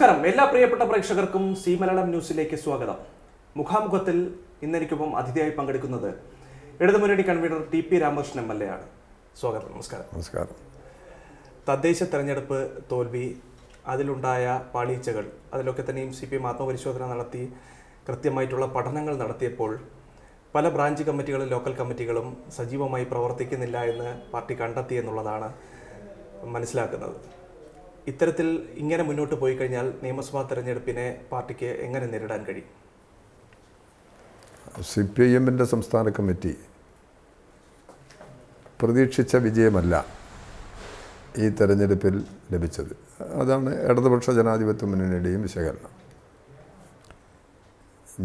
നമസ്കാരം. എല്ലാ പ്രിയപ്പെട്ട പ്രേക്ഷകർക്കും സി മലയാളം ന്യൂസിലേക്ക് സ്വാഗതം. മുഖാമുഖത്തിൽ ഇന്നെനിക്കൊപ്പം അതിഥിയായി പങ്കെടുക്കുന്നത് ഇടതുമുന്നണി convener T P Ramakrishnan M L A ആണ്. സ്വാഗതം നമസ്കാരം. നമസ്കാരം. തദ്ദേശ തെരഞ്ഞെടുപ്പ് തോൽവി അതിലുണ്ടായ പാളീച്ചകൾ അതിലൊക്കെ തന്നെയും സി പി എം ആത്മപരിശോധന നടത്തി കൃത്യമായിട്ടുള്ള പഠനങ്ങൾ നടത്തിയപ്പോൾ പല ബ്രാഞ്ച് കമ്മിറ്റികളും ലോക്കൽ കമ്മിറ്റികളും സജീവമായി പ്രവർത്തിക്കുന്നില്ല എന്ന് പാർട്ടി കണ്ടെത്തി എന്നുള്ളതാണ് മനസ്സിലാക്കുന്നത്. ഇത്തരത്തിൽ ഇങ്ങനെ മുന്നോട്ട് പോയി കഴിഞ്ഞാൽ നിയമസഭാ തെരഞ്ഞെടുപ്പിനെ പാർട്ടിക്ക് എങ്ങനെ നേരിടാൻ കഴിയും? സി പി ഐ എമ്മിന്റെ സംസ്ഥാന കമ്മിറ്റി പ്രതീക്ഷിച്ച വിജയമല്ല ഈ തെരഞ്ഞെടുപ്പിൽ ലഭിച്ചത്. അതാണ് ഇടതുപക്ഷ ജനാധിപത്യ മുന്നണിയുടെയും വിശകലനം.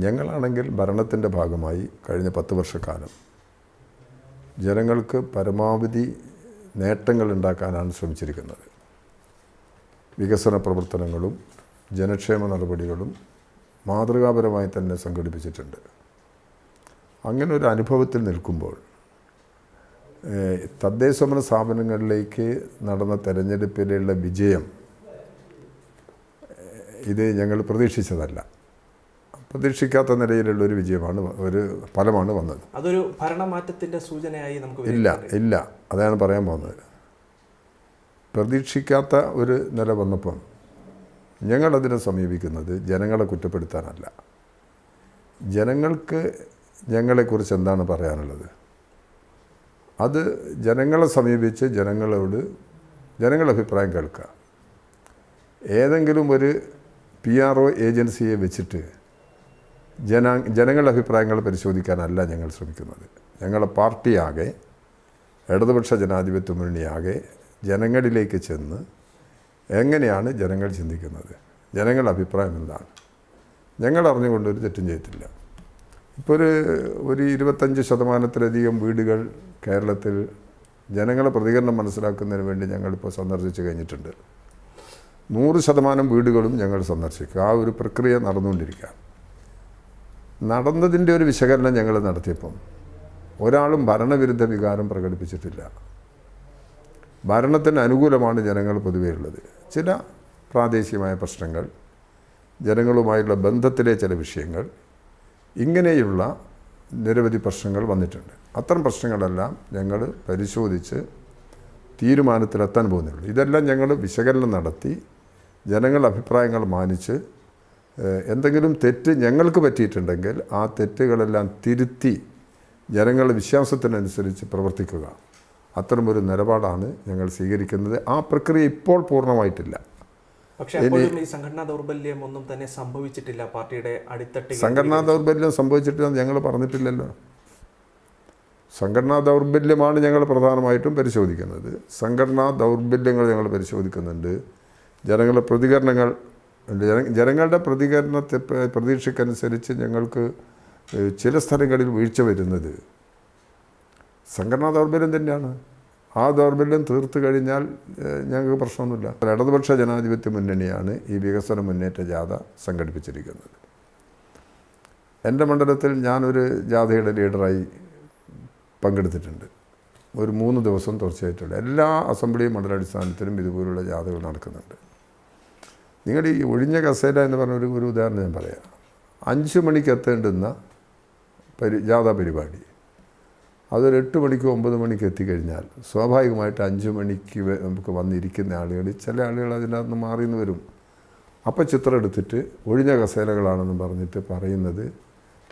ഞങ്ങളാണെങ്കിൽ ഭരണത്തിന്റെ ഭാഗമായി കഴിഞ്ഞ പത്ത് വർഷക്കാലം ജനങ്ങൾക്ക് പരമാവധി നേട്ടങ്ങൾ ഉണ്ടാക്കാനാണ് ശ്രമിച്ചിരിക്കുന്നത്. വികസന പ്രവർത്തനങ്ങളും ജനക്ഷേമ നടപടികളും മാതൃകാപരമായി തന്നെ സംഘടിപ്പിച്ചിട്ടുണ്ട്. അങ്ങനെ ഒരു അനുഭവത്തിൽ നിൽക്കുമ്പോൾ തദ്ദേശ തദ്ദേശഭരണ സ്ഥാപനങ്ങളിലേക്ക് നടന്ന തെരഞ്ഞെടുപ്പിലുള്ള വിജയം ഇത് ഞങ്ങൾ പ്രതീക്ഷിച്ചതല്ല. പ്രതീക്ഷിക്കാത്ത നിലയിലുള്ള ഒരു വിജയമാണ് ഒരു ഫലമാണ് വന്നത്. അതൊരു ഭരണമാറ്റത്തിന്റെ സൂചനയായി നമുക്ക് ഇല്ല ഇല്ല. അതാണ് പറയാൻ പോകുന്നത്. പ്രതീക്ഷിക്കാത്ത ഒരു നില വന്നപ്പം ഞങ്ങളതിനെ സമീപിക്കുന്നത് ജനങ്ങളെ കുറ്റപ്പെടുത്താനല്ല. ജനങ്ങൾക്ക് ഞങ്ങളെക്കുറിച്ച് എന്താണ് പറയാനുള്ളത്? അത് ജനങ്ങളെ സമീപിച്ച് ജനങ്ങളോട് ജനങ്ങളുടെ അഭിപ്രായം കേൾക്കുക. ഏതെങ്കിലും ഒരു പി ആർ ഒ ഏജൻസിയെ വെച്ചിട്ട് ജന ജനങ്ങളുടെ അഭിപ്രായങ്ങൾ പരിശോധിക്കാനല്ല ഞങ്ങൾ ശ്രമിക്കുന്നത്. ഞങ്ങളുടെ പാർട്ടിയാകെ ഇടതുപക്ഷ ജനാധിപത്യ മുന്നണിയാകെ ജനങ്ങളിലേക്ക് ചെന്ന് എങ്ങനെയാണ് ജനങ്ങൾ ചിന്തിക്കുന്നത്? ജനങ്ങളുടെ അഭിപ്രായം എന്താണ്? ഞങ്ങൾ അറിഞ്ഞുകൊണ്ട് ഒരു തെറ്റും ചെയ്തിട്ടില്ല. ഇപ്പോൾ ഒരു ഒരു ഇരുപത്തഞ്ച് ശതമാനത്തിലധികം വീടുകൾ കേരളത്തിൽ ജനങ്ങളെ പ്രതികരണം മനസ്സിലാക്കുന്നതിന് വേണ്ടി ഞങ്ങളിപ്പോൾ സന്ദർശിച്ച് കഴിഞ്ഞിട്ടുണ്ട്. നൂറ് ശതമാനം വീടുകളും ഞങ്ങൾ സന്ദർശിക്കുക ആ ഒരു പ്രക്രിയ നടന്നുകൊണ്ടിരിക്കുക നടന്നതിന്റെ ഒരു വിശകലനം ഞങ്ങൾ നടത്തിയപ്പം ഒരാളും ഭരണവിരുദ്ധ വികാരം പ്രകടിപ്പിച്ചിട്ടില്ല. ഭരണത്തിന് അനുകൂലമാണ് ജനങ്ങൾ പൊതുവേ ഉള്ളത്. ചില പ്രാദേശികമായ പ്രശ്നങ്ങൾ ജനങ്ങളുമായുള്ള ബന്ധത്തിലെ ചില വിഷയങ്ങൾ ഇങ്ങനെയുള്ള നിരവധി പ്രശ്നങ്ങൾ വന്നിട്ടുണ്ട്. അത്തരം പ്രശ്നങ്ങളെല്ലാം ഞങ്ങൾ പരിശോധിച്ച് തീരുമാനത്തിലെത്താൻ പോകുന്നുള്ളൂ. ഇതെല്ലാം ഞങ്ങൾ വിശകലനം നടത്തി ജനങ്ങളുടെ അഭിപ്രായങ്ങൾ മാനിച്ച് എന്തെങ്കിലും തെറ്റ് ഞങ്ങൾക്ക് പറ്റിയിട്ടുണ്ടെങ്കിൽ ആ തെറ്റുകളെല്ലാം തിരുത്തി ജനങ്ങളുടെ വിശ്വാസത്തിനനുസരിച്ച് പ്രവർത്തിക്കുക. അത്തരമൊരു നിലപാടാണ് ഞങ്ങൾ സ്വീകരിക്കുന്നത്. ആ പ്രക്രിയ ഇപ്പോൾ പൂർണമായിട്ടില്ല. പക്ഷേ ഈ സംഘടനാ ദൗർബല്യം ഒന്നും തന്നെ സംഭവിച്ചിട്ടില്ല പാർട്ടിയുടെ അടിത്തട്ടിൽ. സംഘടനാ ദൗർബല്യം സംഭവിച്ചിട്ടില്ലെന്ന് ഞങ്ങൾ പറഞ്ഞിട്ടില്ലല്ലോ. സംഘടനാ ദൗർബല്യമാണ് ഞങ്ങൾ പ്രധാനമായിട്ടും പരിശോധിക്കുന്നത്. സംഘടനാ ദൗർബല്യങ്ങൾ ഞങ്ങൾ പരിശോധിക്കുന്നുണ്ട്. ജനങ്ങളുടെ പ്രതികരണങ്ങൾ ജനങ്ങളുടെ പ്രതികരണത്തെ പ്രതീക്ഷയ്ക്കനുസരിച്ച് ഞങ്ങൾക്ക് ചില സ്ഥലങ്ങളിൽ വീഴ്ച വരുന്നത് സംഘടനാ ദൗർബല്യം തന്നെയാണ്. ആ ദൗർബല്യം തീർത്തു കഴിഞ്ഞാൽ ഞങ്ങൾക്ക് പ്രശ്നമൊന്നുമില്ല. ഇടതുപക്ഷ ജനാധിപത്യ മുന്നണിയാണ് ഈ വികസന മുന്നേറ്റ ജാഥ സംഘടിപ്പിച്ചിരിക്കുന്നത്. എന്റെ മണ്ഡലത്തിൽ ഞാനൊരു ജാഥയുടെ ലീഡറായി പങ്കെടുത്തിട്ടുണ്ട്. ഒരു മൂന്ന് ദിവസം തുടർച്ചയായിട്ടുള്ള എല്ലാ അസംബ്ലി മണ്ഡലാടിസ്ഥാനത്തിലും ഇതുപോലുള്ള ജാഥകൾ നടക്കുന്നുണ്ട്. നിങ്ങളുടെ ഈ ഒഴിഞ്ഞ കസേര എന്ന് പറഞ്ഞ ഒരു ഒരു ഉദാഹരണം ഞാൻ പറയാം. അഞ്ച് മണിക്ക് എത്തേണ്ടുന്ന പരി ജാഥ പരിപാടി. അതൊരു എട്ട് മണിക്ക് ഒമ്പത് മണിക്ക് എത്തിക്കഴിഞ്ഞാൽ സ്വാഭാവികമായിട്ട് അഞ്ച് മണിക്ക് നമുക്ക് വന്നിരിക്കുന്ന ആളുകൾ ചില ആളുകൾ അതിനകത്ത് നിന്ന് മാറി നിന്ന് വരും. അപ്പം ചിത്രം എടുത്തിട്ട് ഒഴിഞ്ഞ കസേലകളാണെന്ന് പറഞ്ഞിട്ട് പറയുന്നത്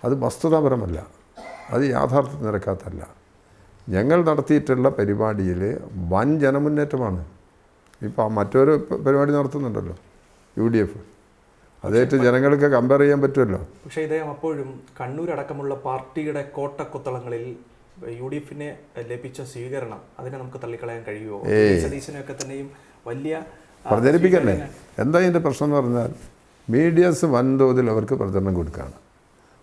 അത് വസ്തുതാപരമല്ല അത് യാഥാർത്ഥ്യം നിരക്കാത്തല്ല ഞങ്ങൾ നടത്തിയിട്ടുള്ള പരിപാടിയിൽ വൻ ജനമുന്നേറ്റമാണ്. ഇപ്പോൾ മറ്റൊരു പരിപാടി നടത്തുന്നുണ്ടല്ലോ യു ഡി എഫ്. അതായിട്ട് ജനങ്ങൾക്ക് കമ്പയർ ചെയ്യാൻ പറ്റുമല്ലോ. പക്ഷേ ഇദ്ദേഹം അപ്പോഴും കണ്ണൂരടക്കമുള്ള പാർട്ടിയുടെ കോട്ടക്കൊത്തളങ്ങളിൽ യു ഡി എഫിന് ലഭിച്ച സ്വീകരണം അതിനെ നമുക്ക് തള്ളിക്കളയാൻ കഴിയുമോ? സതീശനൊക്കെ തന്നെയും വലിയ പ്രചരിപ്പിക്കണ്ടേ? എന്താ ഇതിന്റെ പ്രശ്നം എന്ന് പറഞ്ഞാൽ മീഡിയസ് വൻതോതിൽ അവർക്ക് പ്രചരണം കൊടുക്കുകയാണ്.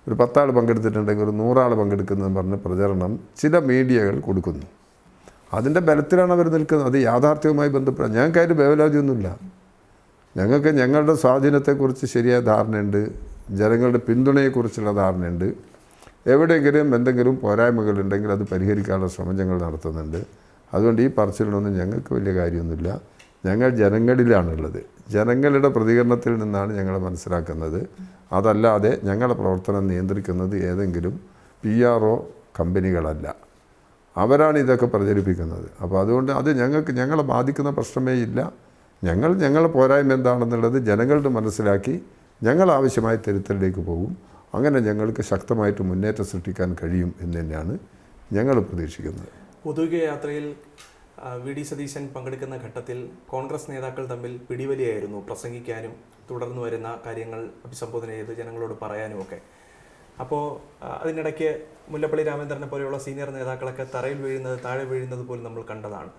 ഒരു പത്താൾ പങ്കെടുത്തിട്ടുണ്ടെങ്കിൽ ഒരു നൂറാൾ പങ്കെടുക്കുന്നതെന്ന് പറഞ്ഞ് പ്രചരണം ചില മീഡിയകൾ കൊടുക്കുന്നു. അതിന്റെ ബലത്തിലാണ് അവർ നിൽക്കുന്നത്. അത് യാഥാർത്ഥ്യവുമായി ബന്ധപ്പെടാം ഞങ്ങൾക്ക് അതിൽ വേവലാതിയൊന്നുമില്ല. ഞങ്ങൾക്ക് ഞങ്ങളുടെ സ്വാധീനത്തെക്കുറിച്ച് ശരിയായ ധാരണയുണ്ട്. ജനങ്ങളുടെ പിന്തുണയെക്കുറിച്ചുള്ള ധാരണയുണ്ട്. എവിടെയെങ്കിലും എന്തെങ്കിലും പോരായ്മകളുണ്ടെങ്കിൽ അത് പരിഹരിക്കാനുള്ള ശ്രമം ഞങ്ങൾ നടത്തുന്നുണ്ട്. അതുകൊണ്ട് ഈ പറച്ചിലിനൊന്നും ഞങ്ങൾക്ക് വലിയ കാര്യമൊന്നുമില്ല. ഞങ്ങൾ ജനങ്ങളിലാണുള്ളത്. ജനങ്ങളുടെ പ്രതികരണത്തിൽ നിന്നാണ് ഞങ്ങൾ മനസ്സിലാക്കുന്നത്. അതല്ലാതെ ഞങ്ങളുടെ പ്രവർത്തനം നിയന്ത്രിക്കുന്നത് ഏതെങ്കിലും പി ആർ ഒ കമ്പനികളല്ല. അവരാണ് ഇതൊക്കെ പ്രചരിപ്പിക്കുന്നത്. അപ്പോൾ അതുകൊണ്ട് അത് ഞങ്ങൾക്ക് ഞങ്ങളെ ബാധിക്കുന്ന പ്രശ്നമേ ഇല്ല. ഞങ്ങൾ ഞങ്ങളുടെ പോരായ്മ എന്താണെന്നുള്ളത് ജനങ്ങളുടെ മനസ്സിലാക്കി ഞങ്ങൾ ആവശ്യമായ തിരുത്തലിലേക്ക് പോകും. അങ്ങനെ ഞങ്ങൾക്ക് ശക്തമായിട്ട് മുന്നേറ്റം സൃഷ്ടിക്കാൻ കഴിയും എന്ന് തന്നെയാണ് ഞങ്ങൾ പ്രതീക്ഷിക്കുന്നത്. പൊതുക യാത്രയിൽ വി. ഡി. സതീശൻ പങ്കെടുക്കുന്ന ഘട്ടത്തിൽ കോൺഗ്രസ് നേതാക്കൾ തമ്മിൽ പിടിവലിയായിരുന്നു പ്രസംഗിക്കാനും തുടർന്നു വരുന്ന കാര്യങ്ങൾ അഭിസംബോധന ചെയ്ത് ജനങ്ങളോട് പറയാനും ഒക്കെ അപ്പോൾ അതിനിടയ്ക്ക് മുല്ലപ്പള്ളി രാമചന്ദ്രനെ പോലെയുള്ള സീനിയർ നേതാക്കളൊക്കെ തറയിൽ വീഴുന്നത് താഴെ വീഴുന്നത് പോലും നമ്മൾ കണ്ടതാണ്.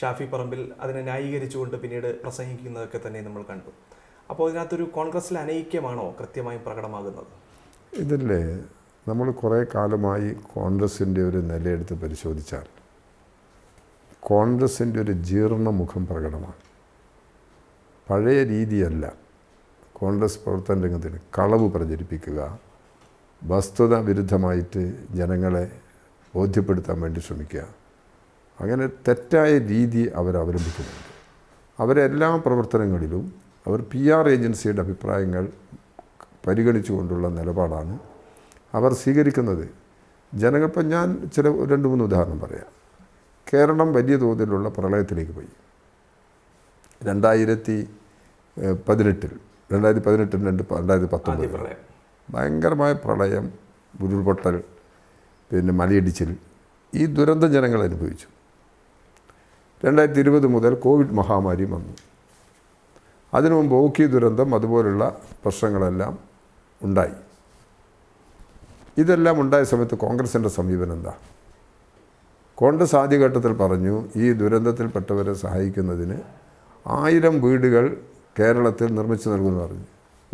ഷാഫി പറമ്പിൽ അതിനെ ന്യായീകരിച്ചുകൊണ്ട് പിന്നീട് പ്രസംഗിക്കുന്നതൊക്കെ തന്നെ നമ്മൾ കണ്ടു. അപ്പോൾ ഇതിനകത്തൊരു കോൺഗ്രസിലെ അനൈക്യമാണോ കൃത്യമായും പ്രകടമാകുന്നത്? ഇതില്ലേ? നമ്മൾ കുറേ കാലമായി കോൺഗ്രസിന്റെ ഒരു നിലയെടുത്ത് പരിശോധിച്ചാൽ കോൺഗ്രസിന്റെ ഒരു ജീർണ മുഖം പ്രകടമാണ്. പഴയ രീതിയല്ല. കോൺഗ്രസ് പ്രവർത്തന രംഗത്തിന് കളവ് പ്രചരിപ്പിക്കുക വസ്തുത വിരുദ്ധമായിട്ട് ജനങ്ങളെ ബോധ്യപ്പെടുത്താൻ വേണ്ടി ശ്രമിക്കുക. അങ്ങനെ തെറ്റായ രീതി അവർ അവലംബിക്കുന്നുണ്ട്. അവരെല്ലാ പ്രവർത്തനങ്ങളിലും അവർ പി ആർ ഏജൻസിയുടെ അഭിപ്രായങ്ങൾ പരിഗണിച്ചുകൊണ്ടുള്ള നിലപാടാണ് അവർ സ്വീകരിക്കുന്നത്. ജനങ്ങൾ ഇപ്പം ഞാൻ ചില രണ്ട് മൂന്ന് ഉദാഹരണം പറയാം. കേരളം വലിയ തോതിലുള്ള പ്രളയത്തിലേക്ക് പോയി. രണ്ടായിരത്തി പതിനെട്ടിൽ രണ്ടായിരത്തി പതിനെട്ടിൽ രണ്ട് രണ്ടായിരത്തി പ്രളയം. ഭയങ്കരമായ പ്രളയം ഉരുൾപൊട്ടൽ പിന്നെ മലയിടിച്ചിൽ ഈ ദുരന്തം ജനങ്ങൾ അനുഭവിച്ചു. രണ്ടായിരത്തി ഇരുപത് മുതൽ കോവിഡ് മഹാമാരി വന്നു. അതിനു മുമ്പ് ഓക്കി ദുരന്തം അതുപോലുള്ള പ്രശ്നങ്ങളെല്ലാം ഉണ്ടായി. ഇതെല്ലാം ഉണ്ടായ സമയത്ത് കോൺഗ്രസിന്റെ സമീപനം എന്താ? കോൺഗ്രസ് ആദ്യഘട്ടത്തിൽ പറഞ്ഞു ഈ ദുരന്തത്തിൽപ്പെട്ടവരെ സഹായിക്കുന്നതിന് ആയിരം വീടുകൾ കേരളത്തിൽ നിർമ്മിച്ചു നൽകുമെന്ന് പറഞ്ഞു.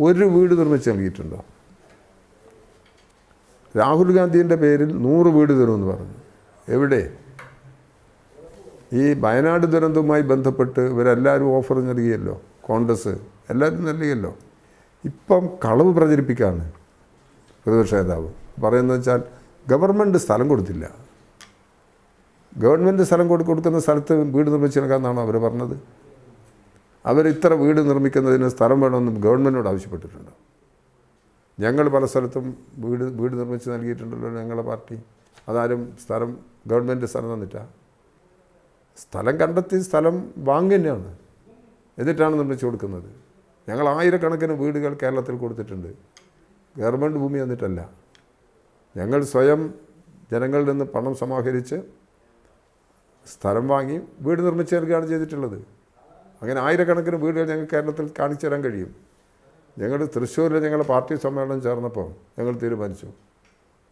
ഒരു വീട് നിർമ്മിച്ച് നൽകിയിട്ടുണ്ടോ? രാഹുൽ ഗാന്ധിന്റെ പേരിൽ നൂറ് വീട് തരുമെന്ന് പറഞ്ഞു. എവിടെ? ഈ വയനാട് ദുരന്തവുമായി ബന്ധപ്പെട്ട് ഇവരെല്ലാവരും ഓഫർ നൽകിയല്ലോ കോൺഗ്രസ് എല്ലാവരും നൽകിയല്ലോ. ഇപ്പം കളവ് പ്രചരിപ്പിക്കുകയാണ് പ്രതിപക്ഷ നേതാവ്. പറയുന്നത് വെച്ചാൽ ഗവൺമെന്റ് സ്ഥലം കൊടുത്തില്ല. ഗവൺമെന്റ് സ്ഥലം കൊടു കൊടുക്കുന്ന സ്ഥലത്ത് വീട് നിർമ്മിച്ച് അവർ പറഞ്ഞത്? അവർ ഇത്ര വീട് നിർമ്മിക്കുന്നതിന് സ്ഥലം വേണമെന്നും ഗവൺമെന്റിനോട് ആവശ്യപ്പെട്ടിട്ടുണ്ട്? ഞങ്ങൾ പല സ്ഥലത്തും വീട് വീട് നിർമ്മിച്ച് നൽകിയിട്ടുണ്ടല്ലോ ഞങ്ങളുടെ പാർട്ടി. അതാരും സ്ഥലം ഗവൺമെന്റ് സ്ഥലം തന്നിട്ടാ. സ്ഥലം കണ്ടെത്തി സ്ഥലം വാങ്ങി തന്നെയാണ് എന്നിട്ടാണ് നിർമ്മിച്ചു കൊടുക്കുന്നത്. ഞങ്ങൾ ആയിരക്കണക്കിന് വീടുകൾ കേരളത്തിൽ കൊടുത്തിട്ടുണ്ട്. ഗവൺമെന്റ് ഭൂമി തന്നിട്ടല്ല. ഞങ്ങൾ സ്വയം ജനങ്ങളിൽ നിന്ന് പണം സമാഹരിച്ച് സ്ഥലം വാങ്ങി വീട് നിർമ്മിച്ചു നൽകുകയാണ് ചെയ്തിട്ടുള്ളത്. അങ്ങനെ ആയിരക്കണക്കിന് വീടുകൾ ഞങ്ങൾ കേരളത്തിൽ കാണിച്ചു തരാൻ കഴിയും. ഞങ്ങൾ തൃശ്ശൂരിൽ ഞങ്ങളുടെ പാർട്ടി സമ്മേളനം ചേർന്നപ്പോൾ ഞങ്ങൾ തീരുമാനിച്ചു.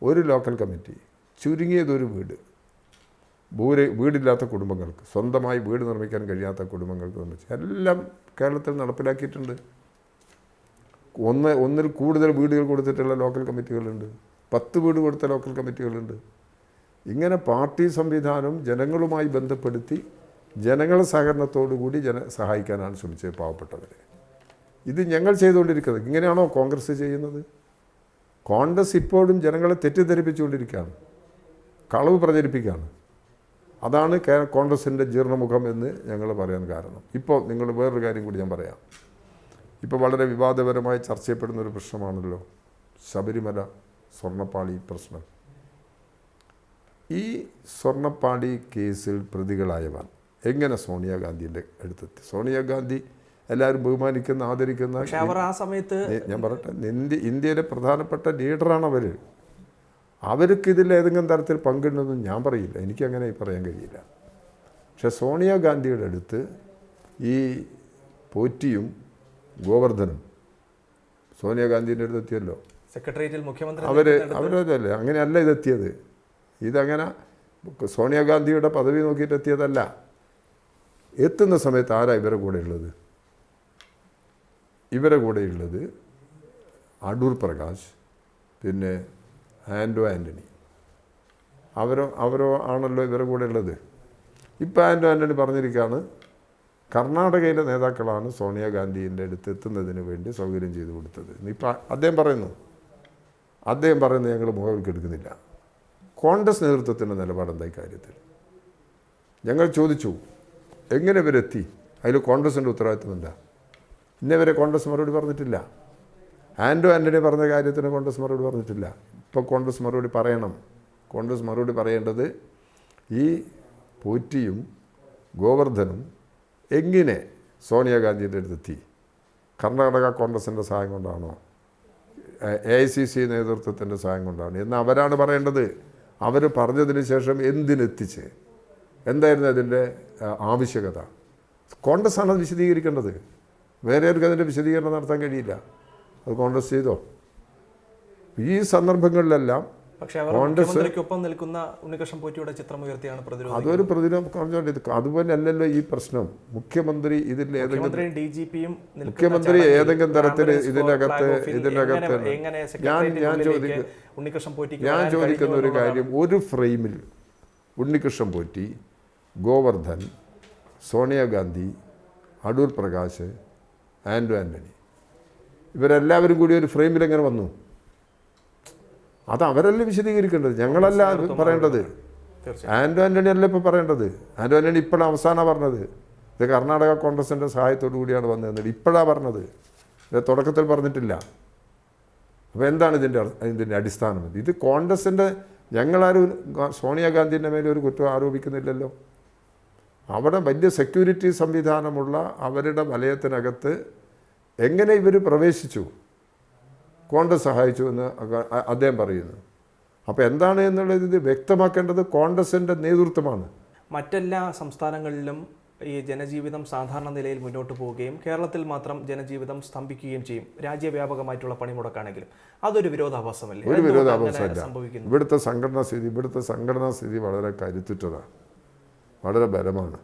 ഒരു ലോക്കൽ കമ്മിറ്റി ചുരുങ്ങിയതൊരു വീട്. ഭൂര വീടില്ലാത്ത കുടുംബങ്ങൾക്ക് സ്വന്തമായി വീട് നിർമ്മിക്കാൻ കഴിയാത്ത കുടുംബങ്ങൾക്ക് നിർമ്മിച്ച്. എല്ലാം കേരളത്തിൽ നടപ്പിലാക്കിയിട്ടുണ്ട്. ഒന്ന് ഒന്നിൽ കൂടുതൽ വീടുകൾ കൊടുത്തിട്ടുള്ള ലോക്കൽ കമ്മിറ്റികളുണ്ട് പത്ത് വീട് കൊടുത്ത ലോക്കൽ കമ്മിറ്റികളുണ്ട് ഇങ്ങനെ പാർട്ടി സംവിധാനം ജനങ്ങളുമായി ബന്ധപ്പെടുത്തി ജനങ്ങളെ സഹകരണത്തോടു കൂടി ജന സഹായിക്കാനാണ് ശ്രമിച്ചത് പാവപ്പെട്ടവരെ. ഇത് ഞങ്ങൾ ചെയ്തുകൊണ്ടിരിക്കുന്നത്. ഇങ്ങനെയാണോ കോൺഗ്രസ് ചെയ്യുന്നത്? കോൺഗ്രസ് ഇപ്പോഴും ജനങ്ങളെ തെറ്റിദ്ധരിപ്പിച്ചുകൊണ്ടിരിക്കുകയാണ്. കളവ് പ്രചരിപ്പിക്കുകയാണ്. അതാണ് കോൺഗ്രസിന്റെ ജീർണമുഖം എന്ന് ഞങ്ങൾ പറയാൻ കാരണം. ഇപ്പോൾ നിങ്ങൾ വേറൊരു കാര്യം കൂടി ഞാൻ പറയാം. ഇപ്പോൾ വളരെ വിവാദപരമായി ചർച്ച ചെയ്യപ്പെടുന്ന ഒരു പ്രശ്നമാണല്ലോ ശബരിമല സ്വർണപ്പാളി പ്രശ്നം. ഈ സ്വർണപ്പാളി കേസിൽ പ്രതികളായവർ എങ്ങനെ സോണിയാഗാന്ധിന്റെ അടുത്തെത്തി? സോണിയാഗാന്ധി എല്ലാവരും ബഹുമാനിക്കുന്ന ആദരിക്കുന്ന ഞാൻ പറയട്ടെ ഇന്ത്യ ഇന്ത്യയിലെ പ്രധാനപ്പെട്ട ലീഡറാണ് അവർ അവർക്ക് ഇതിൽ ഏതെങ്കിലും തരത്തിൽ പങ്കിടുന്നതെന്ന് ഞാൻ പറയില്ല. എനിക്കങ്ങനെ പറയാൻ കഴിയില്ല. പക്ഷേ സോണിയാഗാന്ധിയുടെ അടുത്ത് ഈ പോറ്റിയും ഗോവർദ്ധനും സോണിയാഗാന്ധിന്റെ അടുത്ത് എത്തിയല്ലോ. സെക്രട്ടേറിയറ്റിൽ മുഖ്യമന്ത്രി അവർ അവരതല്ലേ അങ്ങനെയല്ല ഇതെത്തിയത്. ഇതങ്ങനെ സോണിയാഗാന്ധിയുടെ പദവി നോക്കിയിട്ട് എത്തിയതല്ല. എത്തുന്ന സമയത്ത് ആരാ ഇവരെ കൂടെയുള്ളത് ഇവരെ കൂടെ ഉള്ളത് അടൂർ പ്രകാശ് പിന്നെ ആൻഡോ ആന്റണി അവരോ അവരോ ആണല്ലോ ഇവരുടെ കൂടെ ഉള്ളത്. ഇപ്പം ആൻഡോ ആന്റണി പറഞ്ഞിരിക്കുകയാണ് കർണാടകയിലെ നേതാക്കളാണ് സോണിയാഗാന്ധിന്റെ അടുത്ത് എത്തുന്നതിന് വേണ്ടി സൗകര്യം ചെയ്തു കൊടുത്തത്. ഇപ്പം അദ്ദേഹം പറയുന്നു അദ്ദേഹം പറയുന്നത് ഞങ്ങൾ മുഖവിൽക്കെടുക്കുന്നില്ല. കോൺഗ്രസ് നേതൃത്വത്തിന്റെ നിലപാടെന്താ കാര്യത്തിൽ? ഞങ്ങൾ ചോദിച്ചു എങ്ങനെ ഇവരെത്തി? അതിൽ കോൺഗ്രസിന്റെ ഉത്തരവാദിത്വം എന്താ? ഇന്നേവരെ കോൺഗ്രസ് മറുപടി പറഞ്ഞിട്ടില്ല. ആൻഡോ ആന്റണി പറഞ്ഞ കാര്യത്തിന് കോൺഗ്രസ് മറുപടി പറഞ്ഞിട്ടില്ല. ഇപ്പോൾ കോൺഗ്രസ് മറുപടി പറയണം. കോൺഗ്രസ് മറുപടി പറയേണ്ടത് ഈ പോറ്റിയും ഗോവർദ്ധനും എങ്ങനെ സോണിയാഗാന്ധിയുടെ അടുത്തെത്തി? കർണാടക കോൺഗ്രസിന്റെ സഹായം കൊണ്ടാണോ? എ ഐ സി സി നേതൃത്വത്തിന്റെ സഹായം കൊണ്ടാണ്? എന്ന് അവരാണ് പറയേണ്ടത്. അവർ പറഞ്ഞതിന് ശേഷം എന്തിനെത്തിച്ച്? എന്തായിരുന്നു അതിന്റെ ആവശ്യകത? കോൺഗ്രസ് ആണ് അത് വിശദീകരിക്കേണ്ടത്. വേറെ ആർക്കും അതിന്റെ വിശദീകരണം നടത്താൻ കഴിയില്ല. അത് കോൺഗ്രസ് ചെയ്തോ? ഈ സന്ദർഭങ്ങളിലെല്ലാം പക്ഷേ മുഖ്യമന്ത്രിക്കൊപ്പം നിൽക്കുന്ന ഉണ്ണികൃഷ്ണൻ പോറ്റിയുടെ ചിത്രം ഉയർത്തിയാണ് പ്രതിരോധം അതൊരു പ്രതിരോധം ഇത് അതുപോലെ അല്ലല്ലോ ഈ പ്രശ്നം. മുഖ്യമന്ത്രി ഇതിൽ ഏതെങ്കിലും ഡി ജി പിയും മുഖ്യമന്ത്രി ഏതെങ്കിലും തരത്തിൽ ഇതിനകത്ത് ഇതിനകത്ത് ഞാൻ ഞാൻ ചോദിക്കും ഉണ്ണികൃഷ്ണൻ പോറ്റി ഞാൻ ചോദിക്കുന്ന ഒരു കാര്യം. ഒരു ഫ്രെയിമിൽ ഉണ്ണികൃഷ്ണൻ പോറ്റി ഗോവർദ്ധൻ സോണിയാഗാന്ധി അടൂർ പ്രകാശ് ആൻഡോ ആന്റണി ഇവരെല്ലാവരും കൂടി ഒരു ഫ്രെയിമിൽ എങ്ങനെ വന്നു. അത് അവരല്ലേ വിശദീകരിക്കേണ്ടത്? ഞങ്ങളല്ല പറയേണ്ടത്. ആൻഡോ ആന്റണി അല്ല ഇപ്പോൾ പറയേണ്ടത്? ആൻഡോ ആന്റണി ഇപ്പോഴാണ് അവസാനം പറഞ്ഞത്. ഇത് കർണാടക കോൺഗ്രസിന്റെ സഹായത്തോടു കൂടിയാണ് വന്നത് ഇപ്പോഴാണ് പറഞ്ഞത്. ഇത് തുടക്കത്തിൽ പറഞ്ഞിട്ടില്ല. അപ്പോൾ എന്താണ് ഇതിന്റെ ഇതിന്റെ അടിസ്ഥാനം? ഇത് കോൺഗ്രസിന്റെ ഞങ്ങളാരും സോണിയാഗാന്ധിന്റെ മേലെ ഒരു കുറ്റം ആരോപിക്കുന്നില്ലല്ലോ. അവിടെ വലിയ സെക്യൂരിറ്റി സംവിധാനമുള്ള അവരുടെ വലയത്തിനകത്ത് എങ്ങനെ ഇവർ പ്രവേശിച്ചു? കോൺഗ്രസ് സഹായിച്ചു എന്ന് അദ്ദേഹം പറയുന്നു. അപ്പോൾ എന്താണ് എന്നുള്ളത് ഇത് വ്യക്തമാക്കേണ്ടത് കോൺഗ്രസിന്റെ നേതൃത്വമാണ്. മറ്റെല്ലാ സംസ്ഥാനങ്ങളിലും ഈ ജനജീവിതം സാധാരണ നിലയിൽ മുന്നോട്ട് പോവുകയും കേരളത്തിൽ മാത്രം ജനജീവിതം സ്തംഭിക്കുകയും ചെയ്യും. രാജ്യവ്യാപകമായിട്ടുള്ള പണിമുടക്കാണെങ്കിലും. അതൊരു വിരോധാഭാസമല്ലേ? ഒരു വിരോധാഭാസമല്ല. സംഭവിക്കുന്നു? ഇവിടുത്തെ സംഘടനാ സ്ഥിതി ഇവിടുത്തെ സംഘടനാ സ്ഥിതി വളരെ കരുത്തുറ്റതാണ്. വളരെ ബലമാണ്.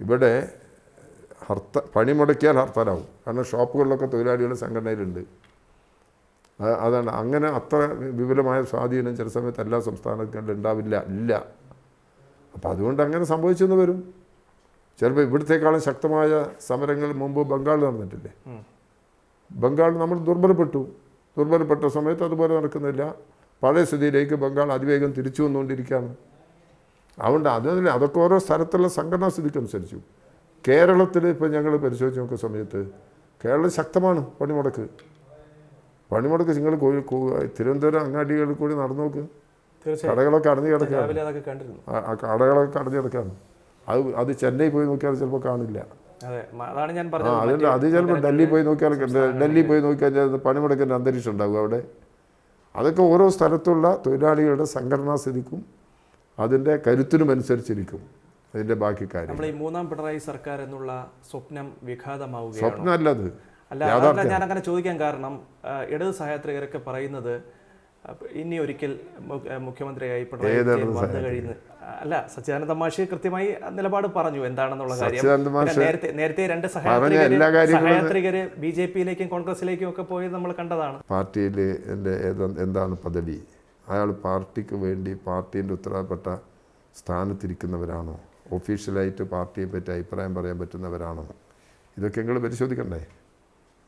ഇവിടെ ഹർത്ത പണി മുടക്കിയാൽ ഹർത്താലാവും. കാരണം ഷോപ്പുകളിലൊക്കെ തൊഴിലാളികൾ സംഘടനയിലുണ്ട്. അതാണ്. അങ്ങനെ അത്ര വിപുലമായ സ്വാധീനം ചില സമയത്ത് എല്ലാ സംസ്ഥാനങ്ങളിലും ഉണ്ടാവില്ല ഇല്ല. അപ്പോൾ അതുകൊണ്ട് അങ്ങനെ സംഭവിച്ചെന്ന് വരും. ചിലപ്പോൾ ഇവിടത്തേക്കാളും ശക്തമായ സമരങ്ങൾ മുമ്പ് ബംഗാളിൽ നടന്നിട്ടില്ലേ? ബംഗാൾ നമ്മൾ ദുർബലപ്പെട്ടു. ദുർബലപ്പെട്ട സമയത്ത് അതുപോലെ നടക്കുന്നില്ല. പഴയ സ്ഥിതിയിലേക്ക് ബംഗാൾ അതിവേഗം തിരിച്ചു വന്നുകൊണ്ടിരിക്കുകയാണ്. അതുകൊണ്ട് അതിന് അതൊക്കെ ഓരോ സ്ഥലത്തുള്ള സംഘടനാ സ്ഥിതിക്കനുസരിച്ചു. കേരളത്തിൽ ഇപ്പോൾ ഞങ്ങൾ പരിശോധിച്ച് നോക്കുന്ന സമയത്ത് കേരളം ശക്തമാണ് പണിമുടക്ക്. പണിമുടക്ക് നിങ്ങൾ കോഴി തിരുവനന്തപുരം അങ്ങാടികളിൽ കൂടി നടന്നു നോക്ക്. കടകളൊക്കെ അടഞ്ഞു കിടക്കുകയാണ്. കടകളൊക്കെ അടഞ്ഞു കിടക്കുകയാണ്. അത് അത് ചെന്നൈ പോയി നോക്കിയാൽ ചിലപ്പോൾ കാണില്ല. ആ മറ്റ് അത് ചിലപ്പോൾ ഡൽഹി പോയി നോക്കിയാൽ ഡൽഹി പോയി നോക്കിയാൽ പണിമുടക്കിന്റെ അന്തരീക്ഷം ഉണ്ടാകും അവിടെ. അതൊക്കെ ഓരോ സ്ഥലത്തുള്ള തൊഴിലാളികളുടെ സംഘടനാ സ്ഥിതിക്കും അതിന്റെ കരുത്തിനും അതിന്റെ ബാക്കി കാര്യം. നമ്മൾ ഈ മൂന്നാം പിണറായി സർക്കാർ എന്നുള്ള സ്വപ്നം വിഘാതമാവുകയാണ്? സ്വപ്നമല്ല അത് അല്ല അതല്ല ഞാൻ അങ്ങനെ ചോദിക്കാൻ കാരണം ഇടത് സഹയാത്രികരൊക്കെ പറയുന്നത് ഇനി ഒരിക്കൽ മുഖ്യമന്ത്രിയായി പിണറായി വന്നു കഴിയുന്ന അല്ല സച്ചിദാനന്ദ മാഷി കൃത്യമായി നിലപാട് പറഞ്ഞു എന്താണെന്നുള്ള കാര്യം. നേരത്തെ നേരത്തെ രണ്ട് സഹയാത്രികര് ബി ജെ പിയിലേക്കും കോൺഗ്രസിലേക്കും ഒക്കെ പോയത് നമ്മൾ കണ്ടതാണ്. പാർട്ടിയിൽ എന്റെ എന്താണ് പദവി? അയാൾ പാർട്ടിക്ക് വേണ്ടി പാർട്ടീന്റെ ഉത്തരവാദപ്പെട്ട സ്ഥാനത്തിരിക്കുന്നവരാണോ? ഒഫീഷ്യലായിട്ട് പാർട്ടിയെ പറ്റി അഭിപ്രായം പറയാൻ പറ്റുന്നവരാണോ? ഇതൊക്കെ നിങ്ങൾ പരിശോധിക്കണ്ടേ?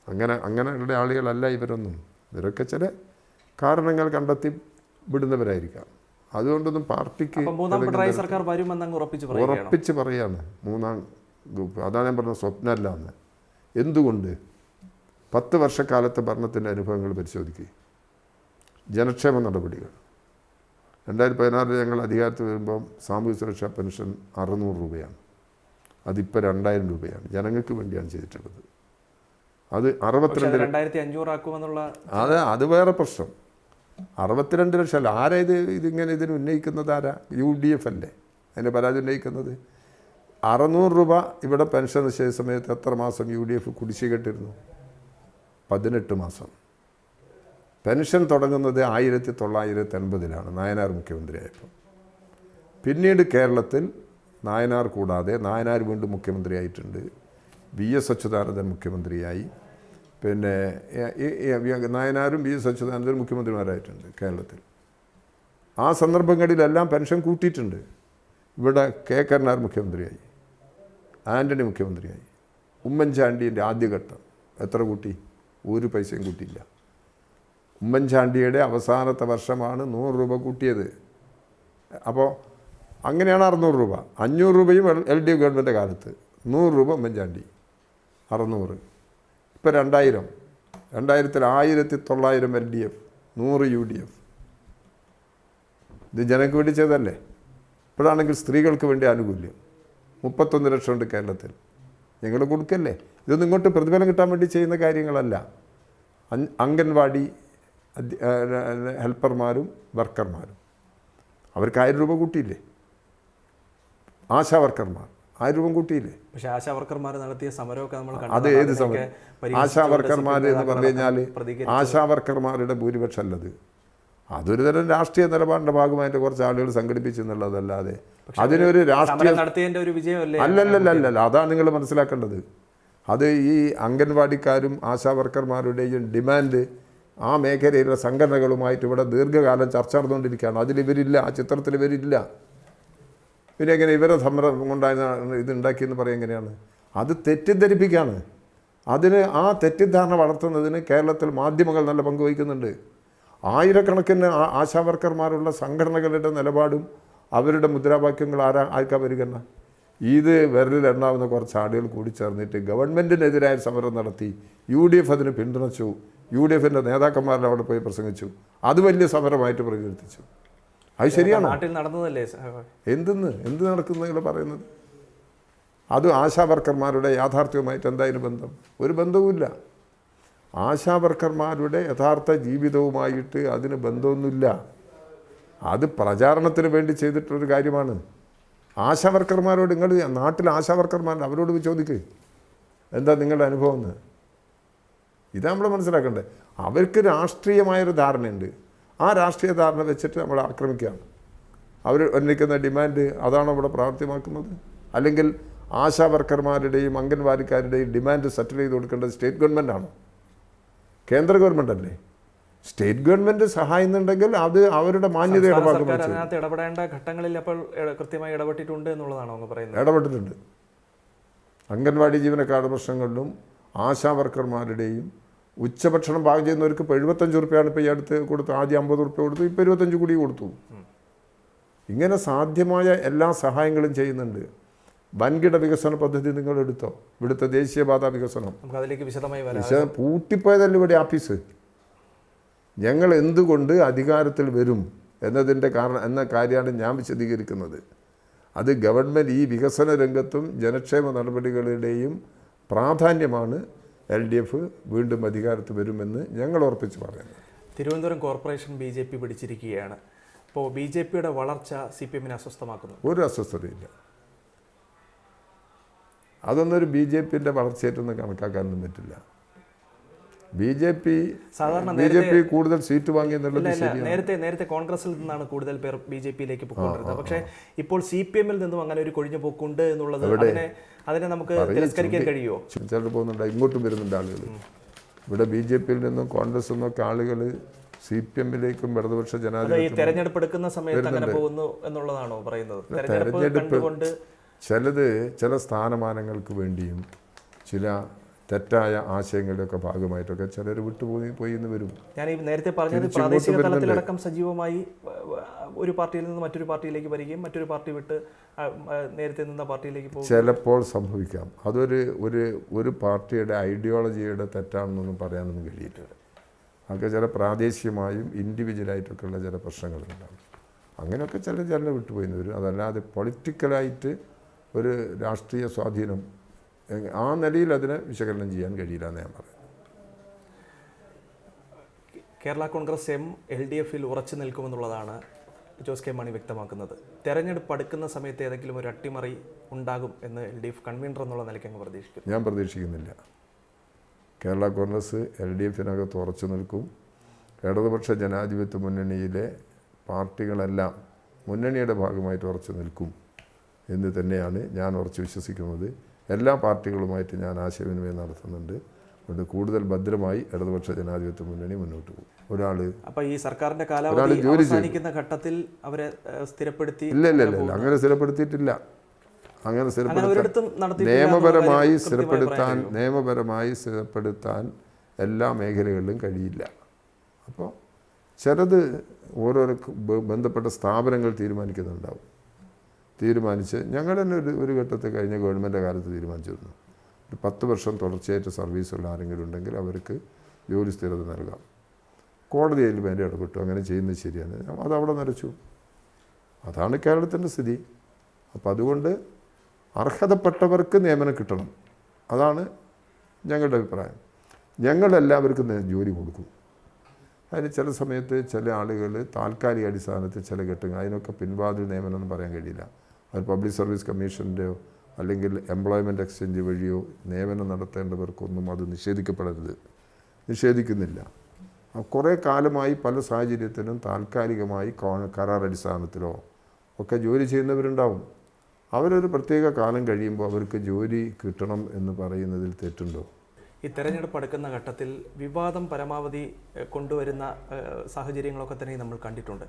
അങ്ങനെ അങ്ങനെയുള്ള ആളുകളല്ല ഇവരൊന്നും. ഇവരൊക്കെ ചില കാരണങ്ങൾ കണ്ടെത്തി വിടുന്നവരായിരിക്കാം. അതുകൊണ്ടൊന്നും പാർട്ടിക്ക് സർക്കാർ വരുമെന്ന് ഉറപ്പിച്ച് പറയാണ്. മൂന്നാം ഗ്രൂപ്പ് അതാണ് ഞാൻ പറഞ്ഞത് സ്വപ്നമല്ല എന്ന് എന്തുകൊണ്ട്? പത്ത് വർഷക്കാലത്തെ ഭരണത്തിന്റെ അനുഭവങ്ങൾ പരിശോധിക്കുക ജനക്ഷേമ നടപടികൾ. രണ്ടായിരത്തി പതിനാറിൽ ഞങ്ങൾ അധികാരത്തിൽ വരുമ്പം സാമൂഹ്യ സുരക്ഷാ പെൻഷൻ അറുന്നൂറ് രൂപയാണ്. അതിപ്പോൾ രണ്ടായിരം രൂപയാണ്. ജനങ്ങൾക്ക് വേണ്ടിയാണ് ചെയ്തിട്ടുള്ളത്. അത് അറുപത്തിരണ്ട് രണ്ടായിരത്തി അഞ്ഞൂറാക്കുമെന്നുള്ള അത് അത് വേറെ പ്രശ്നം. അറുപത്തിരണ്ട് ലക്ഷം അല്ല. ആരാ ഇത് ഇതിങ്ങനെ ഇതിന് ഉന്നയിക്കുന്നത് ആരാ? യു ഡി എഫ് അല്ലേ? അതിന്റെ പരാതി ഉന്നയിക്കുന്നത്? അറുന്നൂറ് രൂപ ഇവിടെ പെൻഷൻ നിശ്ചയ സമയത്ത് എത്ര മാസം യു ഡി എഫ് കുടിശ്ശികട്ടിരുന്നു പതിനെട്ട് മാസം. പെൻഷൻ തുടങ്ങുന്നത് ആയിരത്തി തൊള്ളായിരത്തി എൺപതിലാണ് നായനാർ മുഖ്യമന്ത്രിയായപ്പോൾ. പിന്നീട് കേരളത്തിൽ നായനാർ കൂടാതെ നായനാർ വീണ്ടും മുഖ്യമന്ത്രിയായിട്ടുണ്ട്. വി എസ് അച്യുതാനന്ദൻ മുഖ്യമന്ത്രിയായി. പിന്നെ നായനാരും വി എസ് അച്യുതാനന്ദൻ മുഖ്യമന്ത്രിമാരായിട്ടുണ്ട് കേരളത്തിൽ. ആ സന്ദർഭങ്ങളിലെല്ലാം പെൻഷൻ കൂട്ടിയിട്ടുണ്ട്. ഇവിടെ കെ കരുണാർ മുഖ്യമന്ത്രിയായി. ആന്റണി മുഖ്യമന്ത്രിയായി. ഉമ്മൻചാണ്ടിന്റെ ആദ്യഘട്ടം. എത്ര കൂട്ടി? ഒരു പൈസയും കൂട്ടിയില്ല. ഉമ്മൻചാണ്ടിയുടെ അവസാനത്തെ വർഷമാണ് നൂറ് രൂപ കൂട്ടിയത്. അപ്പോൾ അങ്ങനെയാണ് അറുന്നൂറ് രൂപ. അഞ്ഞൂറ് രൂപയും എൽ ഡി എഫ് ഗവൺമെന്റ് കാലത്ത്. നൂറ് രൂപ ഉമ്മൻചാണ്ടി. അറുന്നൂറ്. ഇപ്പോൾ രണ്ടായിരം. രണ്ടായിരത്തിൽ ആയിരത്തി തൊള്ളായിരം എൽ ഡി എഫ് നൂറ് യു ഡി എഫ്. ഇത് ജനങ്ങൾക്ക് വേണ്ടി ചെയ്തല്ലേ ഇപ്പോഴാണെങ്കിൽ സ്ത്രീകൾക്ക് വേണ്ടി ആനുകൂല്യം. മുപ്പത്തൊന്ന് ലക്ഷം ഉണ്ട് കേരളത്തിൽ. ഞങ്ങൾ കൊടുക്കല്ലേ? ഇതൊന്നും ഇങ്ങോട്ട് പ്രതിഫലം കിട്ടാൻ വേണ്ടി ചെയ്യുന്ന കാര്യങ്ങളല്ല. അംഗൻവാടി ഹെൽപ്പർമാരും വർക്കർമാരും. അവർക്ക് ആയിരം രൂപ കൂട്ടിയില്ലേ? ആശാ വർക്കർമാർ ആയിരം രൂപ കൂട്ടിയില്ലേ? പക്ഷേ ആശാ വർക്കർമാർ നടത്തിയ സമരമൊക്കെ നമ്മൾ അത്. ഏത് സമരം? ആശാ വർക്കർമാർ എന്ന് പറഞ്ഞു കഴിഞ്ഞാൽ. ആശാ വർക്കർമാരുടെ ഭൂരിപക്ഷം അല്ലത് അതൊരു തരം രാഷ്ട്രീയ നിലപാടിന്റെ ഭാഗമായിട്ട് കുറച്ച് ആളുകൾ സംഘടിപ്പിച്ചു എന്നുള്ളതല്ലാതെ അതിനൊരു രാഷ്ട്രീയ അല്ലല്ലല്ല നടത്തിയതിന്റെ ഒരു വിജയമല്ലേ? അല്ലല്ലല്ലല്ല അതാണ് നിങ്ങൾ മനസ്സിലാക്കേണ്ടത്. അത് ഈ അംഗൻവാടിക്കാരും ആശാ വർക്കർമാരുടെയും ഡിമാൻഡ് ആ മേഖലയിലുള്ള സംഘടനകളുമായിട്ട് ഇവിടെ ദീർഘകാലം ചർച്ച നടന്നുകൊണ്ടിരിക്കുകയാണ്. അതിലിവരില്ല ആ ചിത്രത്തിൽ ഇവരില്ല. പിന്നെ എങ്ങനെ ഇവരെ സമരം കൊണ്ടാണ് ഇത് ഉണ്ടാക്കിയെന്ന് പറയാൻ എങ്ങനെയാണ്? അത് തെറ്റിദ്ധരിപ്പിക്കുകയാണ്. അതിന് ആ തെറ്റിദ്ധാരണ വളർത്തുന്നതിന് കേരളത്തിൽ മാധ്യമങ്ങൾ നല്ല പങ്ക് വഹിക്കുന്നുണ്ട്. ആയിരക്കണക്കിന് ആശാവർക്കർമാരുള്ള സംഘടനകളുടെ നിലപാടും അവരുടെ മുദ്രാവാക്യങ്ങൾ ആരാ ആർക്കാ പരിഗണന? ഇത് വിരലിലെണ്ണാവുന്ന കുറച്ച് ആളുകൾ കൂടി ചേർന്നിട്ട് ഗവൺമെന്റിനെതിരായ സമരം നടത്തി യു ഡി എഫ് അതിന് പിന്തുണച്ചു. യു ഡി എഫിന്റെ നേതാക്കന്മാരുടെ അവിടെ പോയി പ്രസംഗിച്ചു. അത് വലിയ സമരമായിട്ട് പ്രകീർത്തിച്ചു അത് ശരിയാണ്? നാട്ടിൽ നടന്നതല്ലേ എന്തെന്ന്? എന്ത് നടക്കുന്നു നിങ്ങൾ പറയുന്നത്? അത് ആശാവർക്കർമാരുടെ യാഥാർത്ഥ്യവുമായിട്ട് എന്തായാലും ബന്ധം? ഒരു ബന്ധവുമില്ല. ആശാവർക്കർമാരുടെ യഥാർത്ഥ ജീവിതവുമായിട്ട് അതിന് ബന്ധമൊന്നുമില്ല. അത് പ്രചാരണത്തിന് വേണ്ടി ചെയ്തിട്ടൊരു കാര്യമാണ്. ആശാവർക്കർമാരോട് നിങ്ങൾ നാട്ടിൽ ആശാവർക്കർമാരുടെ അവരോട് പോയി ചോദിക്ക്. എന്താ നിങ്ങളുടെ അനുഭവം എന്ന്? ഇതാ നമ്മൾ മനസ്സിലാക്കണ്ടേ. അവർക്ക് രാഷ്ട്രീയമായൊരു ധാരണയുണ്ട്. ആ രാഷ്ട്രീയ ധാരണ വെച്ചിട്ട് നമ്മൾ ആക്രമിക്കുകയാണ്. അവർ ഉന്നയിക്കുന്ന ഡിമാൻഡ് അതാണ് അവിടെ പ്രാവർത്തികമാക്കുന്നത്? അല്ലെങ്കിൽ ആശാ വർക്കർമാരുടെയും അംഗൻവാടിക്കാരുടെയും ഡിമാൻഡ് സെറ്റിൽ ചെയ്ത് കൊടുക്കേണ്ടത് സ്റ്റേറ്റ് ഗവൺമെന്റ് ആണോ? കേന്ദ്ര ഗവൺമെന്റ് അല്ലേ? സ്റ്റേറ്റ് ഗവൺമെന്റ് സഹായിക്കുന്നുണ്ടെങ്കിൽ അത് അവരുടെ മാന്യത ഇടപെടേണ്ട ഘട്ടങ്ങളിൽ അപ്പോൾ കൃത്യമായി ഇടപെട്ടിട്ടുണ്ട് എന്നുള്ളതാണോ അങ്ങ് പറയുന്നത്? ഇടപെട്ടിട്ടുണ്ട്. അംഗൻവാടി ജീവനക്കാരുടെ പ്രശ്നങ്ങളിലും ആശാ വർക്കർമാരുടെയും ഉച്ചഭക്ഷണം പാകം ചെയ്യുന്നവർക്ക് ഇപ്പോൾ എഴുപത്തഞ്ച് റുപ്യാണ് ഇപ്പോൾ ഈ അടുത്ത് കൊടുത്തു ആദ്യം അമ്പത് റുപ്യ കൊടുത്തു ഇപ്പോൾ ഇരുപത്തഞ്ച് കൂടി കൊടുത്തു. ഇങ്ങനെ സാധ്യമായ എല്ലാ സഹായങ്ങളും ചെയ്യുന്നുണ്ട്. വൻകിട വികസന പദ്ധതി നിങ്ങൾ എടുത്തോ? ഇവിടുത്തെ ദേശീയപാത വികസനം. അതിലേക്ക് വിശദമായി പൂട്ടിപ്പോയതല്ല ഇവിടെ ആഫീസ് ഞങ്ങൾ എന്തുകൊണ്ട് അധികാരത്തിൽ വരും എന്നതിന്റെ കാരണം എന്ന കാര്യമാണ് ഞാൻ വിശദീകരിക്കുന്നത്. അത് ഗവൺമെന്റ് ഈ വികസന രംഗത്തും ജനക്ഷേമ നടപടികളുടെയും പ്രാധാന്യമാണ് എൽ ഡി എഫ് വീണ്ടും അധികാരത്ത് വരുമെന്ന് ഞങ്ങൾ ഉറപ്പിച്ച് പറയുന്നത് Thiruvananthapuram corporation B J P പിടിച്ചിരിക്കുകയാണ്. അപ്പോൾ ബി ജെ പിയുടെ വളർച്ച സി പി എമ്മിനെ അസ്വസ്ഥമാക്കുന്നു. ഒരു അസ്വസ്ഥതയില്ല. അതൊന്നൊരു ബി ജെ പിന്റെ വളർച്ചയായിട്ടൊന്നും കണക്കാക്കാനൊന്നും പറ്റില്ല ബി ജെ പി സാധാരണ ബി ജെ പി കൂടുതൽ സീറ്റ് വാങ്ങി നേരത്തെ നേരത്തെ കോൺഗ്രസിൽ നിന്നാണ് കൂടുതൽ പേർ ബി ജെ പിയിലേക്ക് പോയിക്കൊണ്ടിരുന്നത്. പക്ഷേ ഇപ്പോൾ സി പി എമ്മിൽ നിന്നും അങ്ങനെ ഒരു കൊഴിഞ്ഞു പോക്കുണ്ട് എന്നുള്ളത് അതിനെ അതിനെ നമുക്ക് തിരസ്കരിക്കാൻ കഴിയുമോ ചിലർ പോകുന്നുണ്ട്. ഇങ്ങോട്ടും വരുന്നുണ്ട് ആളുകൾ ഇവിടെ ബി ജെ പിയിൽ നിന്നും കോൺഗ്രസ് നിന്നൊക്കെ ആളുകൾ സി പി എമ്മിലേക്കും ഇടതുപക്ഷ ജനാധിപത്യ തെരഞ്ഞെടുപ്പ് എടുക്കുന്ന സമയത്ത് അങ്ങനെ പോകുന്നു എന്നുള്ളതാണോ പറയുന്നത്? തെരഞ്ഞെടുപ്പ് ചിലത് ചില സ്ഥാനമാനങ്ങൾക്ക് വേണ്ടിയും ചില തെറ്റായ ആശയങ്ങളുടെയൊക്കെ ഭാഗമായിട്ടൊക്കെ ചിലർ വിട്ടുപോയി പോയി എന്ന് വരും. ഞാൻ ഈ നേരത്തെ പറഞ്ഞത് പ്രാദേശിക. തലത്തിലടക്കം സജീവമായി ഒരു പാർട്ടിയിൽ നിന്ന് മറ്റൊരു പാർട്ടിയിലേക്ക് വരികയും മറ്റൊരു പാർട്ടി വിട്ട് നേരത്തെ നിന്ന പാർട്ടിയിലേക്ക് പോകും ചിലപ്പോൾ സംഭവിക്കാം. അതൊരു ഒരു ഒരു പാർട്ടിയുടെ ഐഡിയോളജിയുടെ തെറ്റാണെന്നൊന്നും പറയാനൊന്നും കഴിയില്ല അതൊക്കെ ചില പ്രാദേശികമായും ഇൻഡിവിജ്വലായിട്ടൊക്കെയുള്ള ചില പ്രശ്നങ്ങളുണ്ടാകും. അങ്ങനെയൊക്കെ ചില ചില വിട്ടുപോയി വരും. അതല്ലാതെ പൊളിറ്റിക്കലായിട്ട് ഒരു രാഷ്ട്രീയ സ്വാധീനം ആ നിലയിൽ അതിനെ വിശകലനം ചെയ്യാൻ കഴിയില്ല എന്ന് ഞാൻ പറയുന്നത്. Kerala Congress M L D എഫിൽ ഉറച്ചു നിൽക്കുമെന്നുള്ളതാണ് ജോസ് കെ മാണി വ്യക്തമാക്കുന്നത്. തെരഞ്ഞെടുപ്പ് അടുക്കുന്ന സമയത്ത് ഏതെങ്കിലും ഒരു അട്ടിമറി ഉണ്ടാകും എന്ന് എൽ ഡി എഫ് കൺവീനർ എന്നുള്ള നിലയ്ക്ക് അങ്ങ് പ്രതീക്ഷിക്കുന്നു. ഞാൻ പ്രതീക്ഷിക്കുന്നില്ല. കേരള കോൺഗ്രസ് എൽ ഡി എഫിനകത്ത് ഉറച്ചു നിൽക്കും. ഇടതുപക്ഷ ജനാധിപത്യ മുന്നണിയിലെ പാർട്ടികളെല്ലാം മുന്നണിയുടെ ഭാഗമായിട്ട് ഉറച്ചു നിൽക്കും എന്ന് തന്നെയാണ് ഞാൻ ഉറച്ചു വിശ്വസിക്കുന്നത്. എല്ലാ പാർട്ടികളുമായിട്ട് ഞാൻ ആശയവിനിമയം നടത്തുന്നുണ്ട്. അതുകൊണ്ട് കൂടുതൽ ഭദ്രമായി ഇടതുപക്ഷ ജനാധിപത്യ മുന്നണി മുന്നോട്ട് പോകും. ഒരാൾ അപ്പൊ ഈ സർക്കാരിന്റെ കാലാവധി അവസാനിക്കുന്ന ഘട്ടത്തിൽ അവരെ സ്ഥിരപ്പെടുത്തി ഇല്ല ഇല്ല ഇല്ല. അങ്ങനെ സ്ഥിരപ്പെടുത്തിയിട്ടില്ല. അങ്ങനെ സ്ഥിരപ്പെടുത്താൻ നിയമപരമായി സ്ഥിരപ്പെടുത്താൻ നിയമപരമായി സ്ഥിരപ്പെടുത്താൻ എല്ലാ മേഖലകളിലും കഴിയില്ല. അപ്പോൾ ചിലത് ഓരോരോ ബന്ധപ്പെട്ട സ്ഥാപനങ്ങൾ തീരുമാനിക്കുന്നുണ്ടാവും. തീരുമാനിച്ച് ഞങ്ങൾ തന്നെ ഒരു ഒരു ഘട്ടത്തിൽ കഴിഞ്ഞ ഗവൺമെന്റ് കാലത്ത് തീരുമാനിച്ചിരുന്നു. ഒരു പത്ത് വർഷം തുടർച്ചയായിട്ട് സർവീസുള്ള ആരെങ്കിലും ഉണ്ടെങ്കിൽ അവർക്ക് ജോലി സ്ഥിരത നൽകാം. കോടതി അതിൽ വേണ്ടി ഇടപെട്ടു. അങ്ങനെ ചെയ്യുന്നത് ശരിയാണ്. അത് അവിടെ നിലച്ചു അതാണ് കേരളത്തിന്റെ സ്ഥിതി. അപ്പോൾ അതുകൊണ്ട് അർഹതപ്പെട്ടവർക്ക് നിയമനം കിട്ടണം. അതാണ് ഞങ്ങളുടെ അഭിപ്രായം. ഞങ്ങളെല്ലാവർക്കും ജോലി കൊടുക്കും. അതിന് ചില സമയത്ത് ചില ആളുകൾ താൽക്കാലിക അടിസ്ഥാനത്തിൽ ചില ഘട്ടങ്ങൾ അതിനൊക്കെ പിൻവാതിൽ നിയമനം എന്ന് പറയാൻ കഴിയില്ല. അത് പബ്ലിക് സർവീസ് കമ്മീഷന്റെയോ അല്ലെങ്കിൽ എംപ്ലോയ്മെന്റ് എക്സ്ചേഞ്ച് വഴിയോ നിയമനം നടത്തേണ്ടവർക്കൊന്നും അത് നിഷേധിക്കപ്പെടരുത്. നിഷേധിക്കുന്നില്ല. കുറേ കാലമായി പല സാഹചര്യത്തിലും താൽക്കാലികമായി കരാർ അടിസ്ഥാനത്തിലോ ഒക്കെ ജോലി ചെയ്യുന്നവരുണ്ടാവും. അവരൊരു പ്രത്യേക കാലം കഴിയുമ്പോൾ അവർക്ക് ജോലി കിട്ടണം എന്ന് പറയുന്നതിൽ തെറ്റുണ്ടോ? ഈ തെരഞ്ഞെടുപ്പ് അടുക്കുന്ന ഘട്ടത്തിൽ വിവാദം പരമാവധി കൊണ്ടുവരുന്ന സാഹചര്യങ്ങളൊക്കെ തന്നെ നമ്മൾ കണ്ടിട്ടുണ്ട്.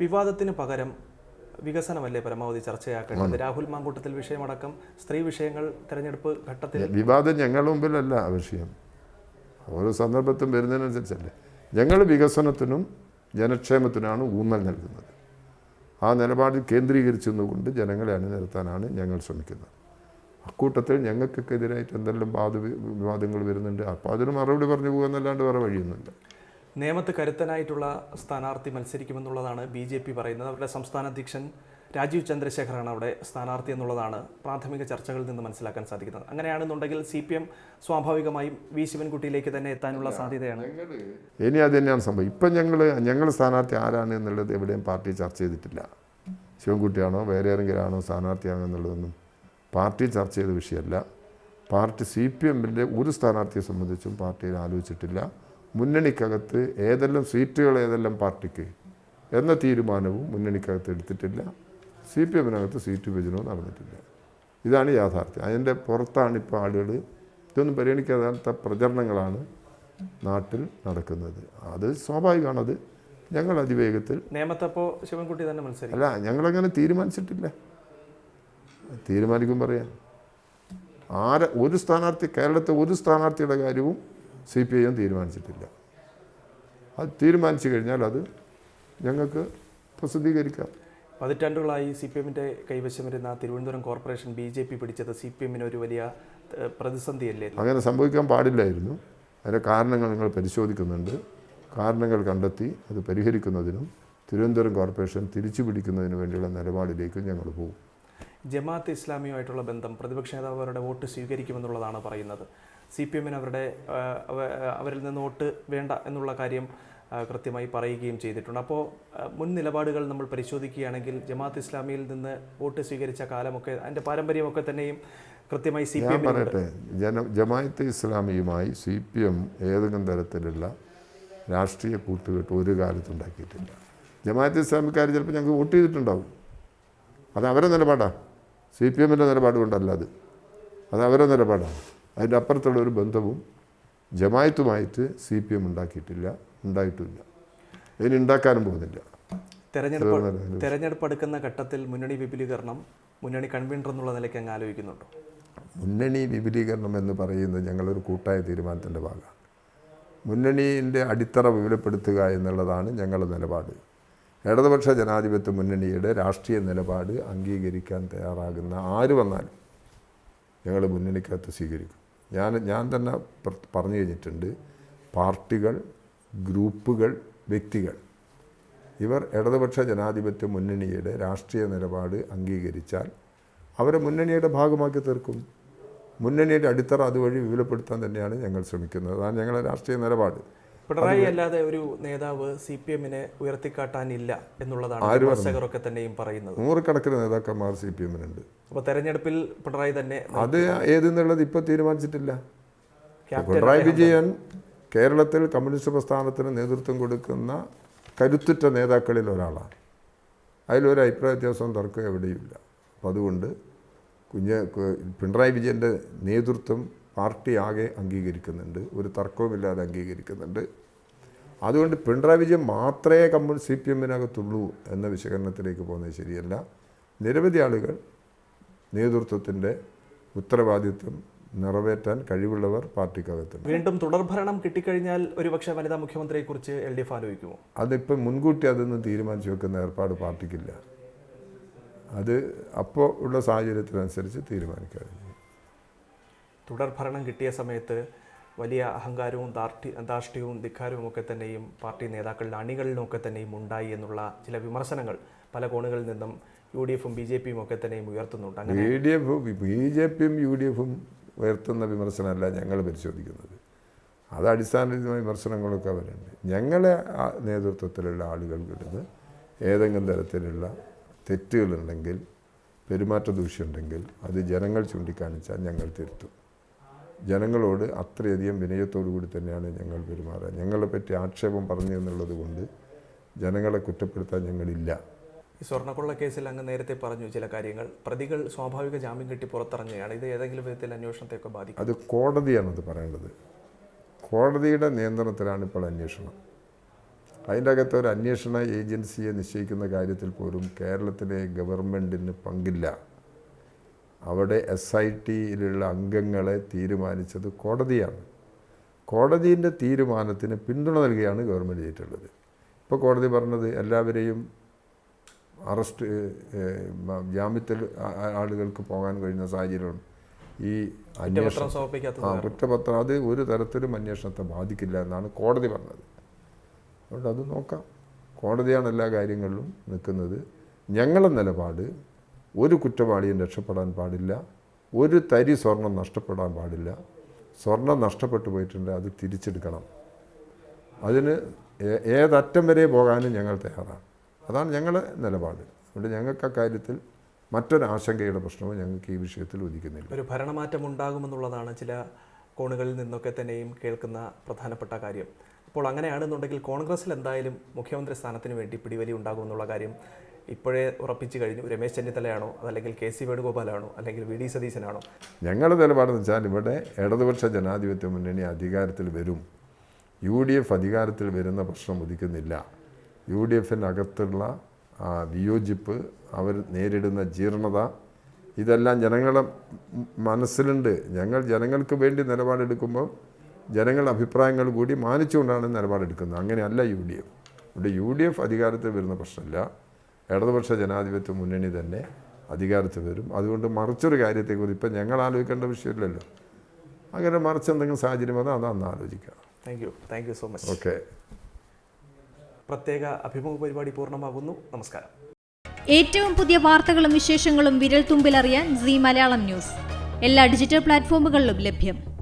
വിവാദത്തിന് പകരം വികസനമല്ലേ പരമാവധി ചർച്ചയാക്കേണ്ടത്? രാഹുൽ മാങ്കൂട്ടത്തിൽ വിഷയമടക്കം സ്ത്രീ വിഷയങ്ങൾ തെരഞ്ഞെടുപ്പ് ഘട്ടത്തിൽ വിവാദം ഞങ്ങളുടെ മുമ്പിലല്ല ആ വിഷയം. ഓരോ സന്ദർഭത്തും വരുന്നതിനനുസരിച്ചല്ലേ. ഞങ്ങൾ വികസനത്തിനും ജനക്ഷേമത്തിനാണ് ഊന്നൽ നൽകുന്നത്. ആ നിലപാടിൽ കേന്ദ്രീകരിച്ചെന്നുകൊണ്ട് ജനങ്ങളെ അണിനിരത്താനാണ് ഞങ്ങൾ ശ്രമിക്കുന്നത്. അക്കൂട്ടത്തിൽ ഞങ്ങൾക്കൊക്കെ എതിരായിട്ട് എന്തെല്ലാം വാദ വിവാദങ്ങൾ വരുന്നുണ്ട്. അപ്പോൾ അതിന് മറുപടി പറഞ്ഞു പോകുന്നല്ലാണ്ട് വേറെ വഴിയൊന്നുമില്ല. നേമത്ത് കരുത്തനായിട്ടുള്ള സ്ഥാനാർത്ഥി മത്സരിക്കുമെന്നുള്ളതാണ് ബി ജെ പി പറയുന്നത്. അവരുടെ സംസ്ഥാന അധ്യക്ഷൻ രാജീവ് ചന്ദ്രശേഖറാണ് അവിടെ സ്ഥാനാർത്ഥി എന്നുള്ളതാണ് പ്രാഥമിക ചർച്ചകളിൽ നിന്ന് മനസ്സിലാക്കാൻ സാധിക്കുന്നത്. അങ്ങനെയാണെന്നുണ്ടെങ്കിൽ സി പി എം സ്വാഭാവികമായും വി ശിവൻകുട്ടിയിലേക്ക് തന്നെ എത്താനുള്ള സാധ്യതയാണ്. ഇനി അത് തന്നെയാണ് സംഭവം ഇപ്പം ഞങ്ങൾ ഞങ്ങൾ സ്ഥാനാർത്ഥി ആരാണ് എന്നുള്ളത് എവിടെയും പാർട്ടി ചർച്ച ചെയ്തിട്ടില്ല. ശിവൻകുട്ടിയാണോ വേറെ ആരെങ്കിലാണോ സ്ഥാനാർത്ഥിയാണോ എന്നുള്ളതൊന്നും പാർട്ടി ചർച്ച ചെയ്ത വിഷയമല്ല. പാർട്ടി സി പി എമ്മിന്റെ ഒരു സ്ഥാനാർത്ഥിയെ സംബന്ധിച്ചും പാർട്ടിയിൽ ആലോചിച്ചിട്ടില്ല. മുന്നണിക്കകത്ത് ഏതെല്ലാം സീറ്റുകൾ ഏതെല്ലാം പാർട്ടിക്ക് എന്ന തീരുമാനവും മുന്നണിക്കകത്ത് എടുത്തിട്ടില്ല. സി പി എമ്മിനകത്ത് സീറ്റ് വിഭജനവും നടന്നിട്ടില്ല. ഇതാണ് യാഥാർത്ഥ്യം. അതിന്റെ പുറത്താണ് ഇപ്പോൾ ആളുകൾ ഇതൊന്നും പരിഗണിക്കാത്ത പ്രചരണങ്ങളാണ് നാട്ടിൽ നടക്കുന്നത്. അത് സ്വാഭാവികമാണ്. അത് ഞങ്ങൾ അതിവേഗത്തിൽ നിയമത്തപ്പോൾ ശിവൻകുട്ടി തന്നെ മത്സരിക്കും. അല്ല ഞങ്ങളങ്ങനെ തീരുമാനിച്ചിട്ടില്ല. തീരുമാനിക്കും പറയാം. ആര ഒരു സ്ഥാനാർത്ഥി കേരളത്തെ ഒരു സ്ഥാനാർത്ഥിയുടെ കാര്യവും സി പി ഐ എം തീരുമാനിച്ചിട്ടില്ല. അത് തീരുമാനിച്ചു കഴിഞ്ഞാൽ അത് ഞങ്ങൾക്ക് പ്രസിദ്ധീകരിക്കാം. പതിറ്റാണ്ടുകളായി സി പി എമ്മിന്റെ കൈവശം വരുന്ന Thiruvananthapuram corporation B J P പിടിച്ചത് സി പി എമ്മിന് ഒരു വലിയ പ്രതിസന്ധിയല്ലേ അങ്ങനെ സംഭവിക്കാൻ പാടില്ലായിരുന്നു. അതിന്റെ കാരണങ്ങൾ നിങ്ങൾ പരിശോധിക്കുന്നുണ്ട്. കാരണങ്ങൾ കണ്ടെത്തി അത് പരിഹരിക്കുന്നതിനും തിരുവനന്തപുരം കോർപ്പറേഷൻ തിരിച്ചു പിടിക്കുന്നതിന് വേണ്ടിയുള്ള നിലപാടിലേക്കും ഞങ്ങൾ പോകും. ജമാഅത്ത് ഇസ്ലാമിയുമായിട്ടുള്ള ബന്ധം പ്രതിപക്ഷ നേതാവ് അവരുടെ വോട്ട് സ്വീകരിക്കുമെന്നുള്ളതാണ് പറയുന്നത്. സി പി എമ്മിന് അവരുടെ അവരിൽ നിന്ന് വോട്ട് വേണ്ട എന്നുള്ള കാര്യം കൃത്യമായി പറയുകയും ചെയ്തിട്ടുണ്ട്. അപ്പോൾ മുൻ നിലപാടുകൾ നമ്മൾ പരിശോധിക്കുകയാണെങ്കിൽ ജമാഅത്ത് ഇസ്ലാമിയിൽ നിന്ന് വോട്ട് സ്വീകരിച്ച കാലമൊക്കെ അതിന്റെ പാരമ്പര്യമൊക്കെ തന്നെയും കൃത്യമായി സി പി എം പറയട്ടെ ജന ജമായത്ത് ഇസ്ലാമിയുമായി സി പി എം ഏതെങ്കിലും തരത്തിലുള്ള രാഷ്ട്രീയ കൂട്ടുകെട്ട് ഒരു കാലത്തുണ്ടാക്കിയിട്ടില്ല. ജമായത്ത് ഇസ്ലാമിക്കാർ ചിലപ്പോൾ ഞങ്ങൾക്ക് വോട്ട് ചെയ്തിട്ടുണ്ടാവും. അത് അവരുടെ നിലപാടാണ് സി പി എമ്മിന്റെ നിലപാട് കൊണ്ടല്ല അത്. അത് അവരുടെ നിലപാടാണ് അതിന്റെ അപ്പുറത്തുള്ള ഒരു ബന്ധവും ജമായത്തുമായിട്ട് സി പി എം ഉണ്ടാക്കിയിട്ടില്ല ഉണ്ടായിട്ടുമില്ല ഇനി ഉണ്ടാക്കാനും പോകുന്നില്ല. തെരഞ്ഞെടുപ്പ്. തെരഞ്ഞെടുപ്പ് അടുക്കുന്ന ഘട്ടത്തിൽ മുന്നണി വിപുലീകരണം മുന്നണി കൺവീനർ എന്നുള്ള നിലയ്ക്ക് അങ്ങ് ആലോചിക്കുന്നുണ്ടോ? മുന്നണി വിപുലീകരണം എന്ന് പറയുന്നത് ഞങ്ങളൊരു കൂട്ടായ തീരുമാനത്തിന്റെ ഭാഗമാണ്. മുന്നണീന്റെ അടിത്തറ വിപുലപ്പെടുത്തുക എന്നുള്ളതാണ് ഞങ്ങളുടെ നിലപാട്. ഇടതുപക്ഷ ജനാധിപത്യ മുന്നണിയുടെ രാഷ്ട്രീയ നിലപാട് അംഗീകരിക്കാൻ തയ്യാറാകുന്ന ആര് വന്നാലും ഞങ്ങൾ മുന്നണിക്കകത്ത് സ്വീകരിക്കും. ഞാൻ ഞാൻ തന്നെ പറഞ്ഞു കഴിഞ്ഞിട്ടുണ്ട് പാർട്ടികൾ ഗ്രൂപ്പുകൾ വ്യക്തികൾ. ഇവർ ഇടതുപക്ഷ ജനാധിപത്യ മുന്നണിയുടെ രാഷ്ട്രീയ നിലപാട് അംഗീകരിച്ചാൽ അവരെ മുന്നണിയുടെ ഭാഗമാക്കി തീർക്കും. മുന്നണിയുടെ അടിത്തറ അതുവഴി വിപുലപ്പെടുത്താൻ തന്നെയാണ് ഞങ്ങൾ ശ്രമിക്കുന്നത്. അതാണ് ഞങ്ങളുടെ രാഷ്ട്രീയ നിലപാട്. പിണറായി അല്ലാതെ ഒരു നേതാവ് സി പി എമ്മിനെ ഉയർത്തിക്കാട്ടാനില്ല എന്നുള്ളതാണ്? വിമർശകരൊക്കെ തന്നെയും പറയുന്നത്. നൂറുകണക്കിന് നേതാക്കന്മാർ സി പി എമ്മിനുണ്ട്. അപ്പോൾ തെരഞ്ഞെടുപ്പിൽ പിണറായി തന്നെ അത് ഏതെന്നുള്ളത് ഇപ്പോൾ തീരുമാനിച്ചിട്ടില്ല. പിണറായി വിജയൻ കേരളത്തിൽ കമ്മ്യൂണിസ്റ്റ് പ്രസ്ഥാനത്തിന് നേതൃത്വം കൊടുക്കുന്ന കരുത്തുറ്റ നേതാക്കളിൽ ഒരാളാണ്. അതിലൊരു അഭിപ്രായ വ്യത്യാസവും തർക്കം എവിടെയുമില്ല. അപ്പം അതുകൊണ്ട് കുഞ്ഞ് പിണറായി വിജയന്റെ നേതൃത്വം പാർട്ടി ആകെ അംഗീകരിക്കുന്നുണ്ട്. ഒരു തർക്കവുമില്ലാതെ അംഗീകരിക്കുന്നുണ്ട്. അതുകൊണ്ട് പിണറായി വിജയൻ മാത്രമേ കമ്മ്യൂണിസ്റ്റ് സി പി എമ്മിനകത്തുള്ളൂ എന്ന വിശകലനത്തിലേക്ക് പോകുന്നത് ശരിയല്ല. നിരവധി ആളുകൾ നേതൃത്വത്തിന്റെ ഉത്തരവാദിത്വം നിറവേറ്റാൻ കഴിവുള്ളവർ പാർട്ടിക്കകത്തുണ്ട്. വീണ്ടും തുടർഭരണം കിട്ടിക്കഴിഞ്ഞാൽ ഒരുപക്ഷെ വനിതാ മുഖ്യമന്ത്രിയെ കുറിച്ച് എൽ ഡി എഫ് ആലോചിക്കുമോ? അതിപ്പം മുൻകൂട്ടി അതൊന്നും തീരുമാനിച്ചു വെക്കുന്ന ഏർപ്പാട് പാർട്ടിക്കില്ല. അത് അപ്പോൾ ഉള്ള സാഹചര്യത്തിനനുസരിച്ച് തീരുമാനിക്കാറില്ല തുടർഭരണം തുടർ ഭരണം കിട്ടിയ സമയത്ത് വലിയ അഹങ്കാരവും ദാർഢ്യ ധാർഷ്ട്യവും ധിക്കാരവും ഒക്കെ തന്നെയും പാർട്ടി നേതാക്കളുടെ അണികളിലും ഒക്കെ തന്നെയും ഉണ്ടായി എന്നുള്ള ചില വിമർശനങ്ങൾ പല കോണുകളിൽ നിന്നും യു ഡി എഫും ബി ജെ പിയും ഒക്കെ തന്നെയും ഉയർത്തുന്നുണ്ട്. അങ്ങനെ ബി ഡി എഫും ബി ജെ പിയും യു ഡി എഫും ഉയർത്തുന്ന വിമർശനമല്ല ഞങ്ങൾ പരിശോധിക്കുന്നത്. അത് അടിസ്ഥാനമായ വിമർശനങ്ങളൊക്കെ അവരുണ്ട് ഞങ്ങളെ നേതൃത്വത്തിലുള്ള ആളുകൾക്കിടുന്ന് ഏതെങ്കിലും തരത്തിലുള്ള തെറ്റുകളുണ്ടെങ്കിൽ പെരുമാറ്റ ദൂഷ്യമുണ്ടെങ്കിൽ അത് ജനങ്ങൾ ചൂണ്ടിക്കാണിച്ചാൽ ഞങ്ങൾ തിരുത്തും. ജനങ്ങളോട് അത്രയധികം വിനയത്തോടു കൂടി തന്നെയാണ് ഞങ്ങൾ പെരുമാറുക. ഞങ്ങളെ പറ്റി ആക്ഷേപം പറഞ്ഞു എന്നുള്ളത് കൊണ്ട് ജനങ്ങളെ കുറ്റപ്പെടുത്താൻ ഞങ്ങളില്ല. ഈ സ്വർണക്കൊള്ള കേസിൽ അങ്ങ് നേരത്തെ പറഞ്ഞു ചില കാര്യങ്ങൾ. പ്രതികൾ സ്വാഭാവിക ജാമ്യം കിട്ടി പുറത്തിറങ്ങുകയാണ്. ഇത് ഏതെങ്കിലും വിധത്തിൽ അന്വേഷണത്തെയൊക്കെ ബാധിക്കും. അത് കോടതിയാണത് പറയേണ്ടത്. കോടതിയുടെ നിയന്ത്രണത്തിലാണ് ഇപ്പോൾ അന്വേഷണം. അതിന്റെ അകത്ത് ഒരു അന്വേഷണ ഏജൻസിയെ നിശ്ചയിക്കുന്ന കാര്യത്തിൽ പോലും കേരളത്തിലെ ഗവൺമെന്റിന് പങ്കില്ല. അവിടെ എസ് ഐ ടിയിലുള്ള അംഗങ്ങളെ തീരുമാനിച്ചത് കോടതിയാണ്. കോടതിന്റെ തീരുമാനത്തിന് പിന്തുണ നൽകുകയാണ് ഗവൺമെന്റ് ചെയ്തിട്ടുള്ളത്. ഇപ്പോൾ കോടതി പറഞ്ഞത് എല്ലാവരെയും അറസ്റ്റ് ജാമ്യത്തിൽ ആളുകൾക്ക് പോകാൻ കഴിയുന്ന സാഹചര്യമാണ് ഈ അന്വേഷണം ആ കുറ്റപത്രം അത് ഒരു തരത്തിലും അന്വേഷണത്തെ ബാധിക്കില്ല എന്നാണ് കോടതി പറഞ്ഞത്. അതുകൊണ്ട് അത് നോക്കാം. കോടതിയാണ് എല്ലാ കാര്യങ്ങളിലും നിൽക്കുന്നത്. ഞങ്ങളുടെ നിലപാട് ഒരു കുറ്റവാളിയും രക്ഷപ്പെടാൻ പാടില്ല. ഒരു തരി സ്വർണം നഷ്ടപ്പെടാൻ പാടില്ല. സ്വർണം നഷ്ടപ്പെട്ടു പോയിട്ടുണ്ട് അത് തിരിച്ചെടുക്കണം. അതിന് ഏതറ്റം വരെ പോകാനും ഞങ്ങൾ തയ്യാറാണ്. അതാണ് ഞങ്ങളുടെ നിലപാട്. അതുകൊണ്ട് ഞങ്ങൾക്ക് അക്കാര്യത്തിൽ മറ്റൊരാശങ്കയുടെ പ്രശ്നവും ഞങ്ങൾക്ക് ഈ വിഷയത്തിൽ ഉദിക്കുന്നില്ല. ഒരു ഭരണമാറ്റം ഉണ്ടാകുമെന്നുള്ളതാണ് ചില കോണുകളിൽ നിന്നൊക്കെ തന്നെയും കേൾക്കുന്ന പ്രധാനപ്പെട്ട കാര്യം. അപ്പോൾ അങ്ങനെയാണെന്നുണ്ടെങ്കിൽ കോൺഗ്രസിൽ എന്തായാലും മുഖ്യമന്ത്രി സ്ഥാനത്തിന് വേണ്ടി പിടിവലി ഉണ്ടാകുമെന്നുള്ള കാര്യം ഇപ്പോഴേ ഉറപ്പിച്ചു കഴിഞ്ഞു. രമേശ് ചെന്നിത്തലയാണോ? അതല്ലെങ്കിൽ കെ സി വേണുഗോപാലാണോ? അല്ലെങ്കിൽ വി ഡി സതീശനാണോ? ഞങ്ങളുടെ നിലപാടെന്ന് വെച്ചാൽ ഇവിടെ ഇടതുപക്ഷ ജനാധിപത്യ മുന്നണി അധികാരത്തിൽ വരും. യു ഡി എഫ് അധികാരത്തിൽ വരുന്ന പ്രശ്നം ഉദിക്കുന്നില്ല. യു ഡി എഫിനകത്തുള്ള വിയോജിപ്പ് അവർ നേരിടുന്ന ജീർണത ഇതെല്ലാം ജനങ്ങളുടെ മനസ്സിലുണ്ട്. ഞങ്ങൾ ജനങ്ങൾക്ക് വേണ്ടി നിലപാടെടുക്കുമ്പോൾ ജനങ്ങളുടെ അഭിപ്രായങ്ങൾ കൂടി മാനിച്ചുകൊണ്ടാണ് നിലപാടെടുക്കുന്നത്. അങ്ങനെയല്ല യു ഡി എഫ്. ഇവിടെ യു ഡി എഫ് അധികാരത്തിൽ വരുന്ന പ്രശ്നമില്ല. ഇടതുപക്ഷ ജനാധിപത്യ മുന്നണി തന്നെ അധികാരത്തിൽ വരും. അതുകൊണ്ട് മറിച്ചൊരു കാര്യത്തെക്കുറിച്ച് ഇപ്പം ഞങ്ങൾ ആലോചിക്കേണ്ട വിഷയമില്ലല്ലോ. അങ്ങനെ മറിച്ച് എന്തെങ്കിലും സാഹചര്യം വന്നാൽ അതാണ് ആലോചിക്കുക thank you thank you so much okay പ്രത്യേക അഭിമുഖ പരിപാടി പൂർണമാകുന്നു. നമസ്കാരം. ഏറ്റവും പുതിയ വാർത്തകളും വിശേഷങ്ങളും വിരൽ തുമ്പിലറിയാൻ സി മലയാളം ന്യൂസ്. എല്ലാ ഡിജിറ്റൽ പ്ലാറ്റ്ഫോമുകളിലും ലഭ്യം.